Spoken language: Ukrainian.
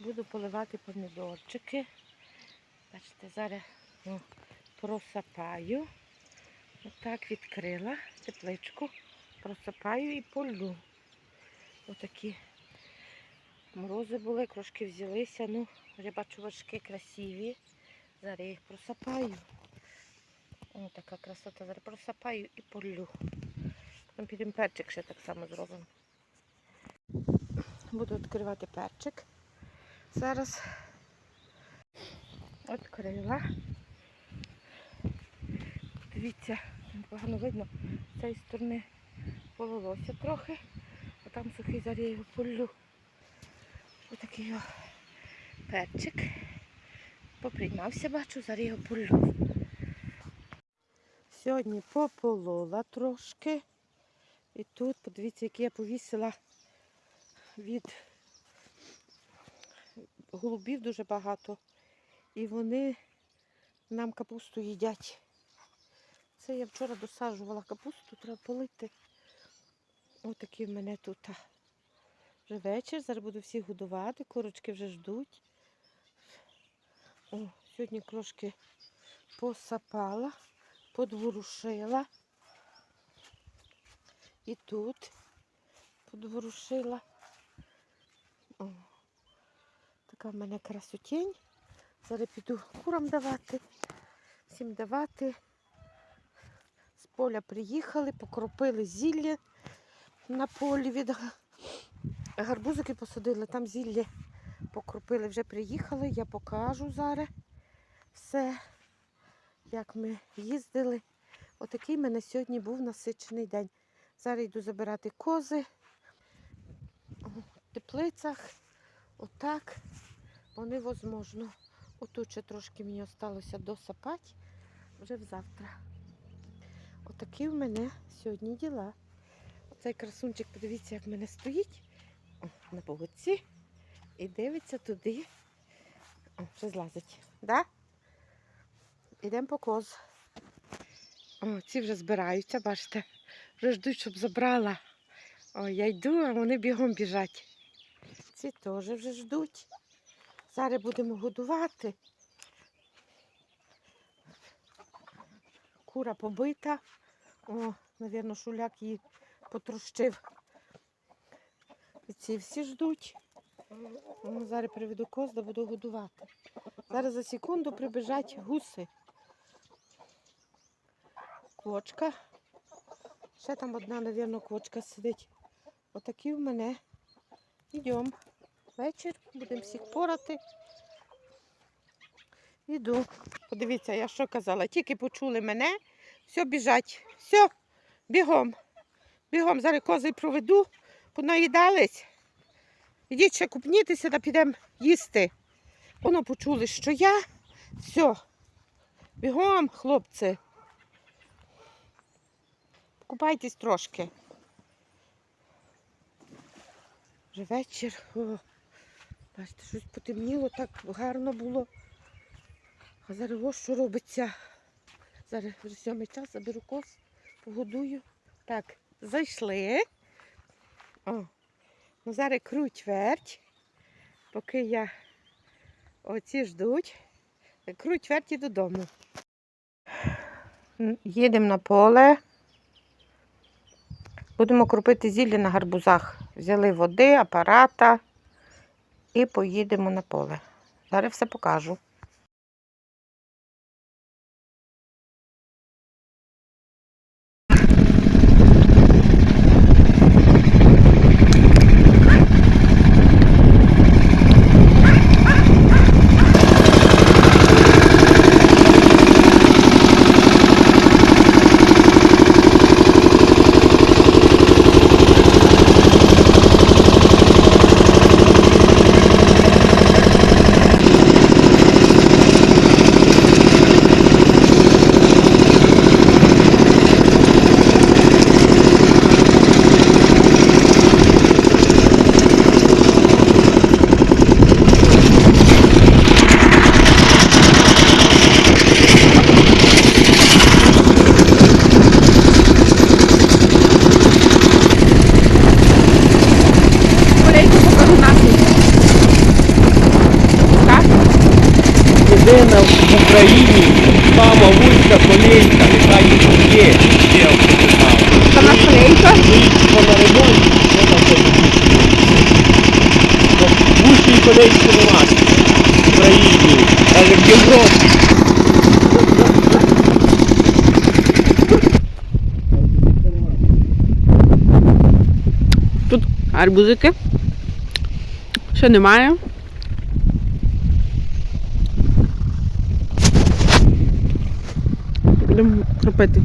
Буду поливати помідорчики. Бачите, зараз о, просапаю. Отак відкрила тепличку, просапаю і полю. Отакі морози були, трошки взялися. Ну, я бачу важкі, красиві. Зараз їх просапаю. О, така красота. Зараз просапаю і полю. Потім підемо перчик ще так само зробимо. Буду відкривати перчик. Зараз відкрила. Дивіться, погано видно, з цієї сторони полилося трохи, а там сухий зараз я його полю. Отакий його перчик. Поприймався, бачу, зараз його полю. Сьогодні пополола трошки. І тут, подивіться, який я повісила від голубів дуже багато. І вони нам капусту їдять. Це я вчора досаджувала капусту, треба полити. Отакі в мене тут. Вже вечір, зараз буду всіх годувати, курочки вже ждуть. О, сьогодні трошки посапала, подворушила. І тут подворушила. О, така в мене красотень. Зараз піду курам давати, всім давати. З поля приїхали, покропили зілля на полі від гарбузики посадили, там зілля покропили, вже приїхали, я покажу зараз все, як ми їздили. Отакий в мене сьогодні був насичений день. Зараз йду забирати кози в теплицях. Отак вони возможно. Отут ще трошки мені залишилося досапати вже завтра. Отакі в мене сьогодні діла. Оцей красунчик, подивіться, як в мене стоїть О, на полиці і дивиться туди. О, вже злазить. Да? Ідемо по коз. О, ці вже збираються, бачите. Вже ждуть, щоб забрала. О, я йду, а вони бігом біжать. Ці теж вже ждуть. Зараз будемо годувати. Кура побита. О, навірно, шуляк її потрущив. І ці всі ждуть. О, зараз приведу коз, да буду годувати. Зараз за секунду прибіжать гуси. Квочка. Ще там одна, навірно, квочка сидить. Отакі в мене. Йдемо. Вечір, будемо всіх порати. Іду. Подивіться, я що казала. Тільки почули мене, все біжать. Все, бігом. Бігом, зараз кози проведу, понаїдались. Ідіть ще купнітися та підемо їсти. Воно почули, що я. Все. Бігом, хлопці. Купайтесь трошки. Вже вечір. Бачите, щось потемніло, так гарно було. А зараз ось що робиться. Зараз вже сьомий час, заберу коз, погодую. Так, зайшли. О, ну зараз круть верть, поки я оці ждуть. Круть верть і додому. Їдемо на поле. Будемо крупити зілля на гарбузах. Взяли води, апарата і поїдемо на поле. Зараз все покажу. Єдина в Україні мама вузька колейка, яка їх є, є Вона колейка? Вона ремонт, вона колейка. Вузької колейки нема в Україні, але в Європі. Тут арбузики. Ще немає. Будемо кропити.